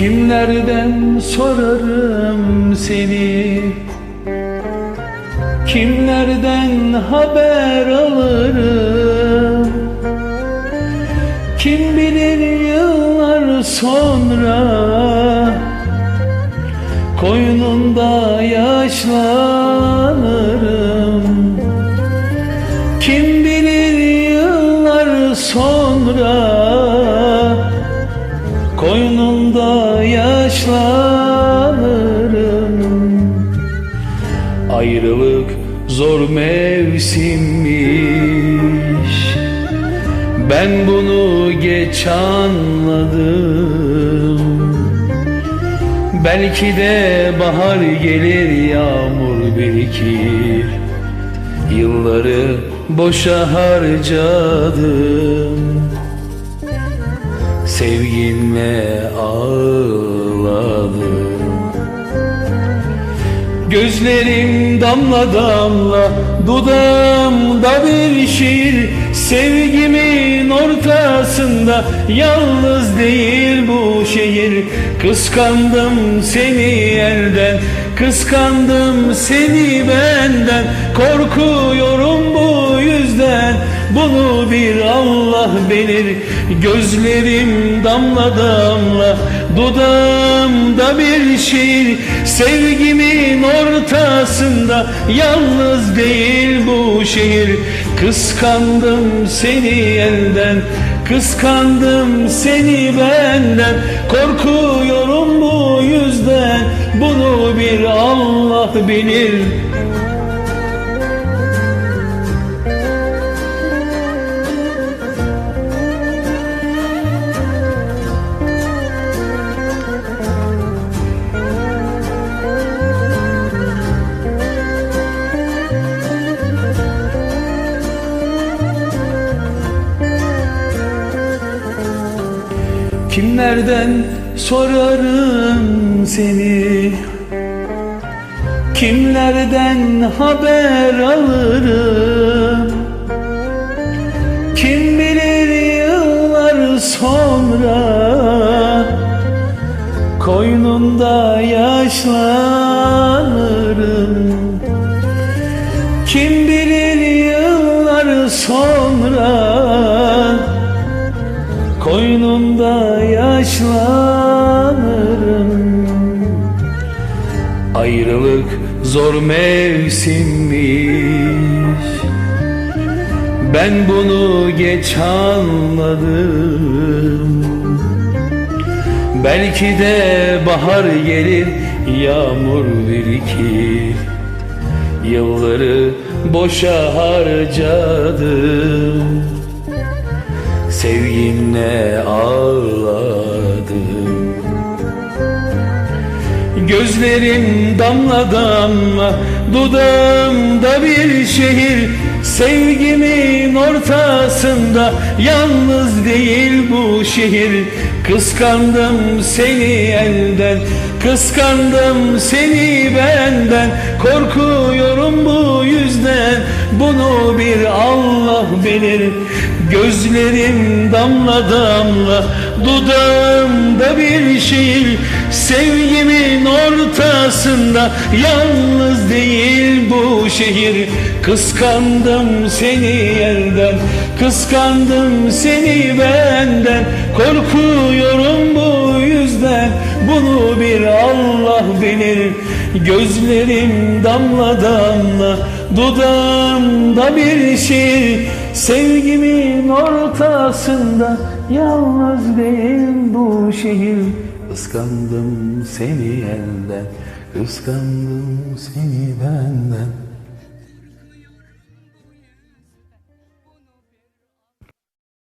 Kimlerden sorarım seni? Kimlerden haber alırım? Kim bilir yıllar sonra? Koynunda yaşlanırım Koynunda yaşlanırım. Ayrılık zor mevsimmiş. Ben bunu geç anladım. Belki de bahar gelir yağmur birikir. Yılları boşa harcadım Sevginle ağladım Gözlerim damla damla Dudağımda bir şiir. Sevgimin ortasında Yalnız değil bu şehir. Kıskandım seni elden Kıskandım seni benden Korkuyorum bu yüzden. Bunu bir Allah bilir Gözlerim damla damla Dudağımda bir şiir. Sevgimin ortasında Yalnız değil bu şehir. Kıskandım seni elden Kıskandım seni benden Korkuyorum bu yüzden. Bunu bir Allah bilir Kimlerden sorarım seni? Kimlerden haber alırım? Kim bilir yıllar sonra? Koynunda yaşlanırım. Kim bilir yıllar sonra Koynunda yaşlanırım. Ayrılık zor mevsimmiş. Ben bunu geç anladım. Belki de bahar gelir Yağmur birikir. Yılları boşa harcadım Sevginle ağladım. Gözlerim damla damla Dudağımda bir şehir. Sevgimin ortasında Yalnız değil bu şehir. Kıskandım seni elden Kıskandım seni benden. Korkuyorum bu yüzden Bunu bir Allah bilir Gözlerim damla damla Dudağımda bir şiir. Sevgimin ortasında Yalnız değil bu şehir. Kıskandım seni yerden Kıskandım seni benden. Korkuyorum bu yüzden Bunu bir Allah bilir. Gözlerim damla damla Dudağımda bir şiir Sevgimin ortasında Yalnız değil bu şehir. Kıskandım seni elden Kıskandım seni benden